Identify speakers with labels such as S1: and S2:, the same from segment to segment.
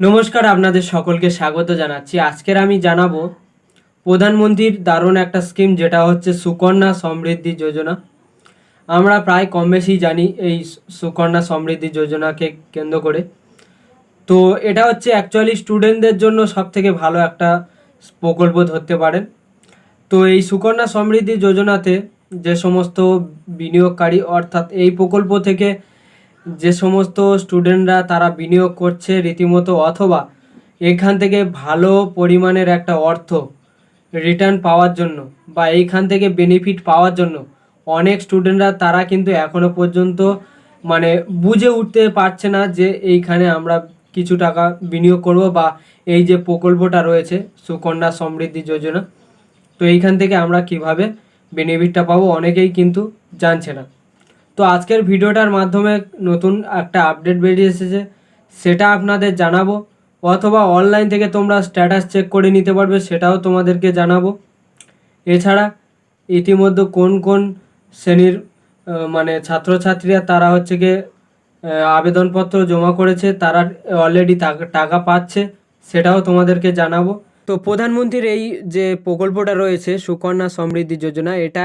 S1: নমস্কার, আপনাদের সকলকে স্বাগত জানাচ্ছি। আজকের আমি জানাব প্রধানমন্ত্রীর দারুণ একটা স্কিম, যেটা হচ্ছে সুকন্যা সমৃদ্ধি যোজনা। আমরা প্রায় কম বেশি জানি এই সুকন্যা সমৃদ্ধি যোজনাকে কেন্দ্র করে। তো এটা হচ্ছে অ্যাকচুয়ালি স্টুডেন্টদের জন্য সব থেকে ভালো একটা প্রকল্প ধরতে পারেন। তো এই সুকন্যা সমৃদ্ধি যোজনাতে যে সমস্ত বিনিয়োগকারী, অর্থাৎ এই প্রকল্প থেকে যে সমস্ত স্টুডেন্টরা তারা বিনিয়োগ করছে রীতিমতো অথবা এখান থেকে ভালো পরিমাণের একটা অর্থ রিটার্ন পাওয়ার জন্য বা এইখান থেকে বেনিফিট পাওয়ার জন্য অনেক স্টুডেন্টরা তারা কিন্তু এখনও পর্যন্ত মানে বুঝে উঠতে পারছে না যে এইখানে আমরা কিছু টাকা বিনিয়োগ করব বা এই যে প্রকল্পটা রয়েছে সুকন্যা সমৃদ্ধি যোজনা, তো এইখান থেকে আমরা কীভাবে বেনিফিটটা পাবো অনেকেই কিন্তু জানছে না। তো আজকের ভিডিওটার মাধ্যমে নতুন একটা আপডেট বেরিয়ে এসেছে। সেটা আপনাদের জানাব, অথবা অনলাইন থেকে তোমরা স্ট্যাটাস চেক করে নিতে পারবে, সেটাও তোমাদেরকে জানাব। এছাড়া ইতিমধ্যে কোন কোন শ্রেণির মানে ছাত্রছাত্রীরা তারা হচ্ছে গিয়ে আবেদনপত্র জমা করেছে, তারা অলরেডি টাকা পাচ্ছে, সেটাও তোমাদেরকে জানাব। তো প্রধানমন্ত্রীর এই যে প্রকল্পটা রয়েছে, সুকন্যা সমৃদ্ধি যোজনা, এটা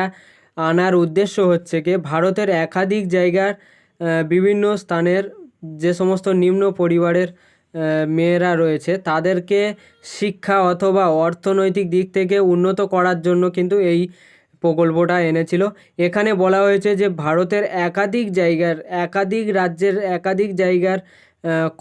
S1: আনার উদ্দেশ্য হচ্ছে কি, ভারতের একাধিক জায়গার বিভিন্ন স্থানের যে সমস্ত নিম্ন পরিবারের মেয়েরা রয়েছে, তাদেরকে শিক্ষা অথবা অর্থনৈতিক দিক থেকে উন্নত করার জন্য কিন্তু এই প্রকল্পটা এনেছিল। এখানে বলা হয়েছে যে, ভারতের একাধিক জায়গার, একাধিক রাজ্যের একাধিক জায়গার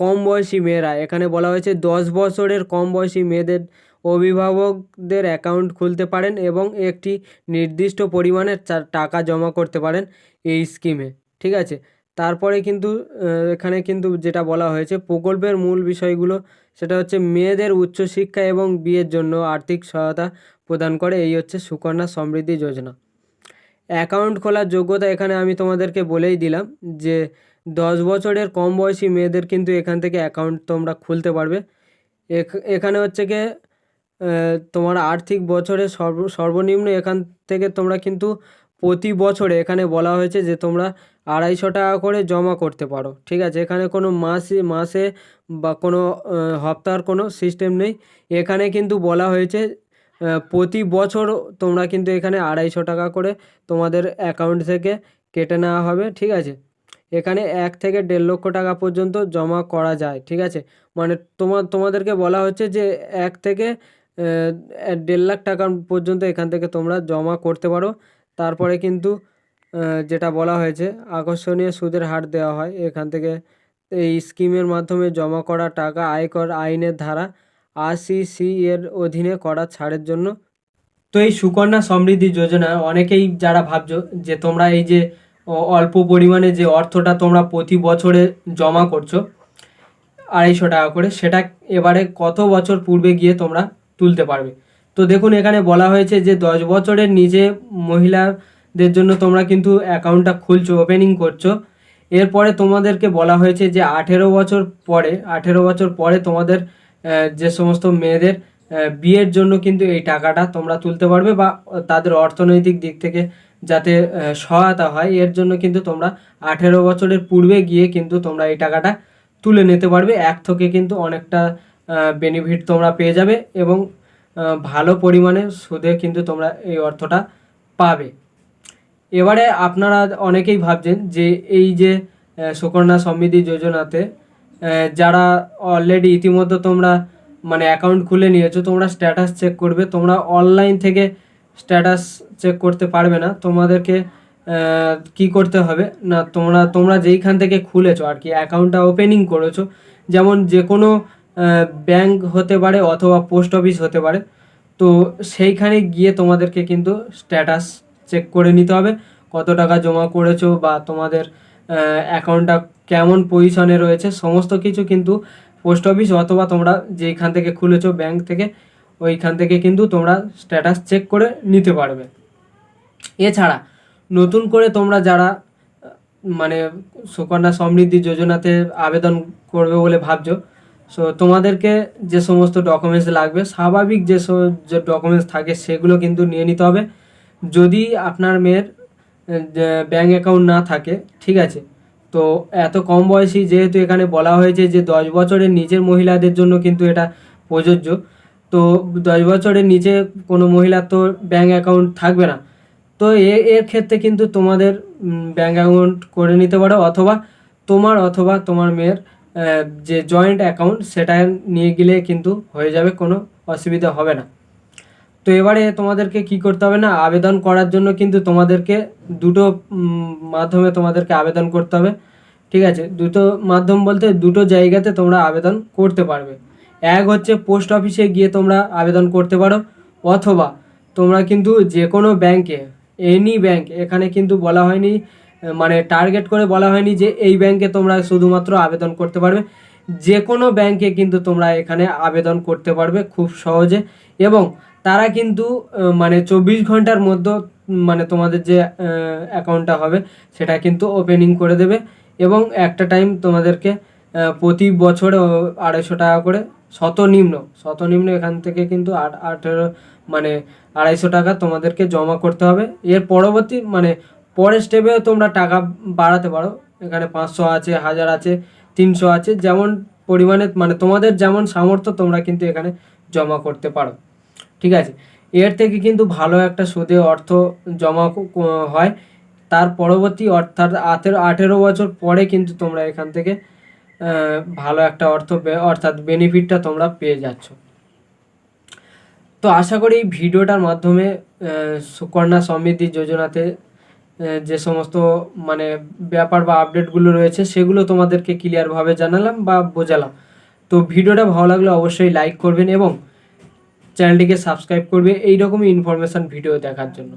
S1: কম বয়সী মেয়েরা, এখানে বলা হয়েছে দশ বছরের কম বয়সী মেয়েদের অভিভাবকদের অ্যাকাউন্ট খুলতে পারেন এবং একটি নির্দিষ্ট পরিমাণের টাকা জমা করতে পারেন এই স্কিমে, ঠিক আছে? তারপরে কিন্তু এখানে কিন্তু যেটা বলা হয়েছে, প্রকল্পের মূল বিষয়গুলো, সেটা হচ্ছে মেয়েদের উচ্চশিক্ষা এবং বিয়ের জন্য আর্থিক সহায়তা প্রদান করে, এই হচ্ছে সুকন্যা সমৃদ্ধি যোজনা। অ্যাকাউন্ট খোলার যোগ্যতা এখানে আমি তোমাদেরকে বলেই দিলাম যে, দশ বছরের কম বয়সী মেয়েদের কিন্তু এখান থেকে অ্যাকাউন্ট তোমরা খুলতে পারবে। এখ- এখানে হচ্ছে গিয়ে তোমার আর্থিক বছরে সর্ব, সর্বনিম্ন এখান থেকে তোমরা কিন্তু প্রতি বছরে এখানে বলা হয়েছে যে তোমরা আড়াইশো টাকা করে জমা করতে পারো, ঠিক আছে? এখানে কোনো মাসে মাসে বা কোনো হপ্তার কোনো সিস্টেম নেই। এখানে কিন্তু বলা হয়েছে প্রতি বছর তোমরা কিন্তু এখানে আড়াইশো টাকা করে তোমাদের অ্যাকাউন্ট থেকে কেটে নেওয়া হবে, ঠিক আছে? এখানে এক থেকে দেড় লক্ষ টাকা পর্যন্ত জমা করা যায়, ঠিক আছে? মানে তোমার তোমাদেরকে বলা হচ্ছে যে এক থেকে দেড় লাখ টাকা পর্যন্ত এখান থেকে তোমরা জমা করতে পারো। তারপরে কিন্তু যেটা বলা হয়েছে, আকর্ষণীয় সুদের হার দেওয়া হয়। এখান থেকে এই স্কিমের মাধ্যমে জমা করা টাকা আয়কর আইনের ধারা আশি সি এর অধীনে করা ছাড়ের জন্য। তো এই সুকন্যা সমৃদ্ধি যোজনা, অনেকেই যারা ভাবছ যে তোমরা এই যে অল্প পরিমাণে যে অর্থটা তোমরা প্রতি বছরে জমা করছ, আড়াইশো টাকা করে, সেটা এবারে কত বছর পূর্বে গিয়ে তোমরা তুলতে পারবে। তো দেখুন, এখানে বলা হয়েছে যে দশ বছরের নিচে মহিলাদের জন্য তোমরা কিন্তু অ্যাকাউন্টটা খুলছো ওপেনিং করছ। এরপরে তোমাদেরকে বলা হয়েছে যে আঠেরো বছর পরে, আঠেরো বছর পরে তোমাদের যে সমস্ত মেয়েদের বিয়ের জন্য কিন্তু এই টাকাটা তোমরা তুলতে পারবে বা তাদের অর্থনৈতিক দিক থেকে যাতে সহায়তা হয়, এর জন্য কিন্তু তোমরা আঠেরো বছরের পূর্বে গিয়ে কিন্তু তোমরা এই টাকাটা তুলে নিতে পারবে। এক থেকে কিন্তু অনেকটা বেনিফিট তোমরা পেয়ে যাবে এবং ভালো পরিমাণে সুদে কিন্তু তোমরা এই অর্থটা পাবে। এবারে আপনারা অনেকেই ভাবছেন যে এই যে সুকন্যা সমৃদ্ধি যোজনাতে যারা অলরেডি ইতিমধ্যে তোমরা মানে অ্যাকাউন্ট খুলে নিয়েছো, তোমরা স্ট্যাটাস চেক করবে, তোমরা অনলাইন থেকে স্ট্যাটাস চেক করতে পারবে না। তোমাদেরকে কি করতে হবে? না, তোমরা তোমরা যেইখান থেকে খুলেছো আর কি অ্যাকাউন্টটা ওপেনিং করেছ, যেমন যে কোনো ব্যাংক হতে পারে অথবা পোস্ট অফিস হতে পারে। তো সেইখানে গিয়ে তোমাদেরকে কিন্তু স্ট্যাটাস চেক করে নিতে হবে, কত টাকা জমা করেছ বা তোমাদের অ্যাকাউন্টটা কেমন পজিশনে রয়েছে, সমস্ত কিছু কিন্তু পোস্ট অফিস অথবা তোমরা যেইখান থেকে খুলেছো ব্যাংক থেকে, ওইখান থেকে কিন্তু তোমরা স্ট্যাটাস চেক করে নিতে পারবে। এছাড়া নতুন করে তোমরা যারা মানে সুকন্যা সমৃদ্ধি যোজনাতে আবেদন করবে বলে ভাবছ সো তোমাদেরকে যে সমস্ত ডকুমেন্টস লাগবে, স্বাভাবিক যে যে ডকুমেন্টস থাকে, সেগুলো কিন্তু নিয়ে নিতে হবে। যদি আপনার মেয়ের ব্যাঙ্ক অ্যাকাউন্ট না থাকে, ঠিক আছে? তো এত কম বয়সী, যেহেতু এখানে বলা হয়েছে যে দশ বছরের নিচের মহিলাদের জন্য কিন্তু এটা প্রযোজ্য। তো দশ বছরের নিচে কোনো মহিলার তো ব্যাঙ্ক অ্যাকাউন্ট থাকবে না। তো এ, এর ক্ষেত্রে কিন্তু তোমাদের ব্যাঙ্ক অ্যাকাউন্ট করে নিতে পারো, অথবা তোমার অথবা তোমার মেয়ের যে জয়েন্ট অ্যাকাউন্ট সেটা নিয়ে গেলে কিন্তু হয়ে যাবে, কোনো অসুবিধা হবে না। তো এবারে তোমাদেরকে কি করতে হবে না, আবেদন করার জন্য কিন্তু তোমাদেরকে দুটো মাধ্যমে তোমাদেরকে আবেদন করতে হবে। ঠিক আছে? দুটো মাধ্যম বলতে দুটো জায়গাতে তোমরা আবেদন করতে পারবে। এক হচ্ছে পোস্ট অফিসে গিয়ে তোমরা আবেদন করতে পারো, অথবা তোমরা কিন্তু যে কোনো ব্যাংকে এনি ব্যাংক এখানে কিন্তু বলা হয়নি মানে টার্গেট করে বলা হয়নি যে এই ব্যাংকে তোমরা শুধুমাত্র আবেদন করতে পারবে। যে কোনো ব্যাংকে কিন্তু তোমরা এখানে আবেদন করতে পারবে খুব সহজে এবং তারা কিন্তু মানে চব্বিশ ঘণ্টার মধ্যে মানে তোমাদের যে অ্যাকাউন্টটা হবে সেটা কিন্তু ওপেনিং করে দেবে এবং একটা টাইম তোমাদেরকে প্রতি বছর আড়াইশো টাকা করে শতনিম্ন শতনিম্ন এখান থেকে কিন্তু আট, আঠেরো মানে আড়াইশো টাকা তোমাদেরকে জমা করতে হবে। এর পরবর্তী মানে পরের স্টেপেও তোমরা টাকা বাড়াতে পারো। এখানে পাঁচশো আছে, হাজার আছে, তিনশো আছে, যেমন পরিমাণে মানে তোমাদের যেমন সামর্থ্য, তোমরা কিন্তু এখানে জমা করতে পারো। ঠিক আছে? এর থেকে কিন্তু ভালো একটা সুদে অর্থ জমা হয়। তার পরবর্তী অর্থাৎ আঠেরো আঠেরো বছর পরে কিন্তু তোমরা এখান থেকে ভালো একটা অর্থ অর্থাৎ বেনিফিটটা তোমরা পেয়ে যাচ্ছ। তো আশা করি এই ভিডিওটার মাধ্যমে সুকন্যা সমৃদ্ধি যোজনাতে যে সমস্ত মানে ব্যাপার বা আপডেটগুলো রয়েছে, সেগুলো তোমাদেরকে ক্লিয়ারভাবে জানালাম বা বোঝালাম। তো ভিডিওটা ভালো লাগলে অবশ্যই লাইক করবেন এবং চ্যানেলটিকে সাবস্ক্রাইব করবে, এইরকমই ইনফরমেশান ভিডিও দেখার জন্য।